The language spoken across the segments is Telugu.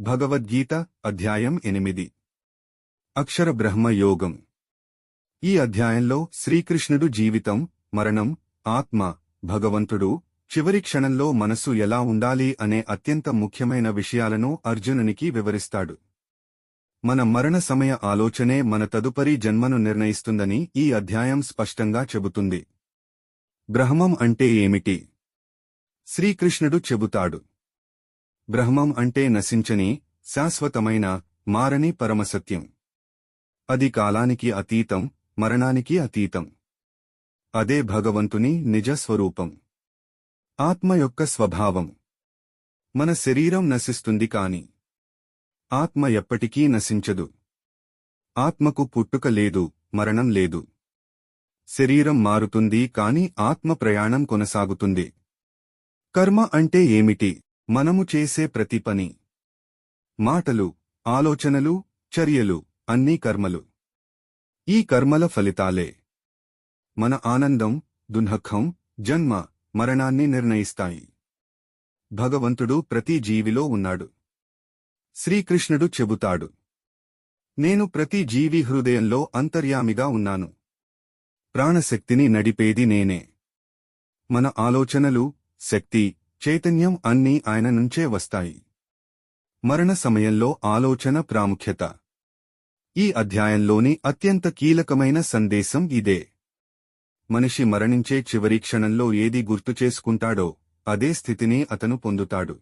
భగవద్గీత అధ్యాయం ఎనిమిది. అక్షర బ్రహ్మ యోగం. ఈ అధ్యాయంలో శ్రీకృష్ణుడు జీవితం మరణం ఆత్మ భగవంతుడు చివరి క్షణంలో మనసు ఎలా ఉండాలి అనే అత్యంత ముఖ్యమైన విషయాలను అర్జునునికి వివరిస్తాడు. మన మరణ సమయ ఆలోచనే మన తదుపరి జన్మను నిర్ణయిస్తుందని ఈ అధ్యాయం స్పష్టంగా చెబుతుంది. బ్రహ్మం అంటే ఏమిటి? శ్రీకృష్ణుడు చెబుతాడు. బ్రహ్మం అంటే నశించని శాశ్వతమైన మారని పరమసత్యం. అది కాలానికి అతీతం మరణానికి అతీతం. అదే భగవంతుని నిజ స్వరూపం. ఆత్మ యొక్క స్వభావం. మన శరీరం నశిస్తుంది కాని ఆత్మ ఎప్పటికీ నశించదు. ఆత్మకు పుట్టుక లేదు మరణం లేదు. శరీరం మారుతుంది కాని ఆత్మ ప్రయాణం కొనసాగుతుంది. కర్మ అంటే ఏమిటి? మనము చేసే ప్రతి పని. మాటలు ఆలోచనలు చర్యలు అన్నీ కర్మలు. ఈ కర్మల ఫలితాలే. మన ఆనందం దున్హఖం జన్మ మరణాన్ని నిర్ణయిస్తాయి. భగవంతుడు ప్రతి జీవిలో ఉన్నాడు. శ్రీకృష్ణుడు చెబుతాడు. నేను ప్రతి జీవి హృదయంలో అంతర్యామిగా ఉన్నాను. ప్రాణశక్తిని నడిపేది నేనే. మన ఆలోచనలు శక్తి చైతన్యం అన్నీ ఆయన నుంచే వస్తాయి. మరణ సమయంలో ఆలోచన ప్రాముఖ్యత. ఈ అధ్యాయంలోని అత్యంత కీలకమైన సందేశం ఇదే. మనిషి మరణించే చివరి క్షణంలో ఏది గుర్తు చేసుకుంటాడో అదే స్థితిని అతను పొందుతాడు.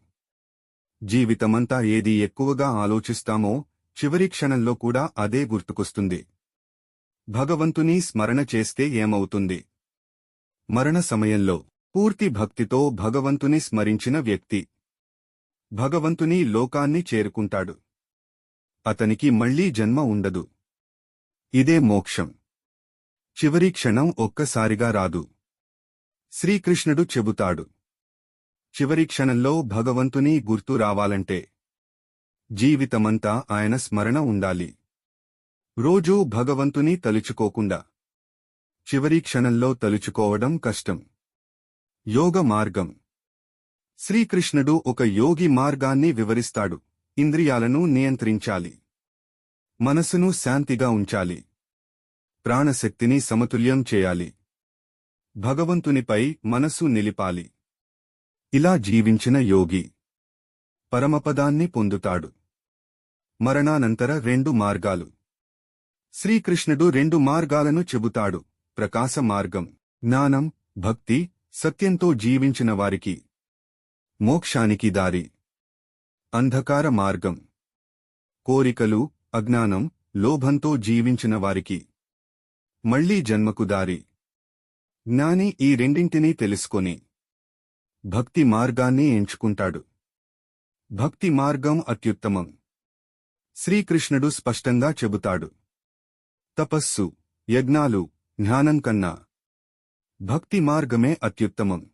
జీవితమంతా ఏది ఎక్కువగా ఆలోచిస్తామో చివరి క్షణంలో కూడా అదే గుర్తుకొస్తుంది. భగవంతుని స్మరణ చేస్తే ఏమవుతుంది? మరణ సమయంలో పూర్తి భక్తితో భగవంతుని స్మరించిన వ్యక్తి. భగవంతుని లోకాన్ని చేరుకుంటాడు. అతనికి మళ్ళీ జన్మ ఉండదు. ఇదే మోక్షం. చివరి క్షణం ఒక్కసారిగా రాదు. శ్రీకృష్ణుడు చెబుతాడు. చివరి క్షణంలో భగవంతుని గుర్తు రావాలంటే జీవితమంతా ఆయన స్మరణ ఉండాలి. రోజూ భగవంతుని తలుచుకోకుండా. చివరి క్షణంలో తలుచుకోవడం కష్టం. యోగ మార్గం. శ్రీకృష్ణుడు ఒక యోగి మార్గాన్ని వివరిస్తాడు. ఇంద్రియాలను నియంత్రించాలి. మనసును శాంతిగా ఉంచాలి. ప్రాణశక్తిని సమతుల్యం చేయాలి. భగవంతునిపై మనసు నిలిపాలి. ఇలా జీవించిన యోగి పరమపదాన్ని పొందుతాడు. మరణానంతర రెండు మార్గాలు. శ్రీకృష్ణుడు రెండు మార్గాలను చెబుతాడు. ప్రకాశ మార్గం. జ్ఞానం భక్తి సత్యంతో జీవించిన వారికి మోక్షానికి దారి. అంధకార మార్గం. కోరికలు అజ్ఞానం లోభంతో జీవించిన వారికి మళ్ళీ జన్మకు దారి. జ్ఞాని ఈ రెండింటినీ తెలుసుకొని భక్తి మార్గాన్ని ఎంచుకుంటాడు. భక్తి మార్గం అత్యుత్తమం. శ్రీకృష్ణుడు స్పష్టంగా చెబుతాడు. తపస్సు యజ్ఞాలు జ్ఞానం కన్నా భక్తి మార్గమే అత్యుత్తమం.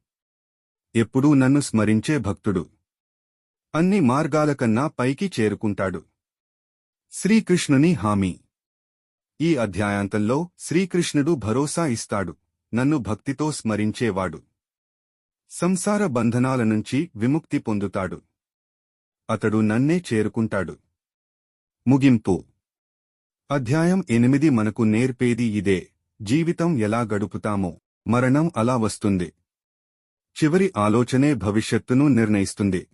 ఎప్పుడూ నన్ను స్మరించే భక్తుడు. అన్ని మార్గాల కన్నా పైకి చేరుకుంటాడు. శ్రీకృష్ణుని హామీ. ఈ అధ్యాయాంతంలో శ్రీకృష్ణుడు భరోసా ఇస్తాడు. నన్ను భక్తితో స్మరించేవాడు. సంసార బంధనాల నుంచి విముక్తి పొందుతాడు. అతడు నన్నే చేరుకుంటాడు. ముగింపు. అధ్యాయం ఎనిమిది మనకు నేర్పేది ఇదే. జీవితం ఎలా గడుపుతామో. మరణం అలా వస్తుంది. చివరి ఆలోచనే భవిష్యత్తును నిర్ణయిస్తుంది.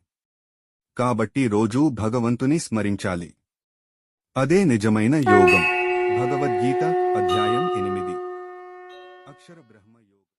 కాబట్టి రోజూ భగవంతుని స్మరించాలి. అదే నిజమైన యోగం. భగవద్గీత అధ్యాయం ఎనిమిది. అక్షరబ్రహ్మ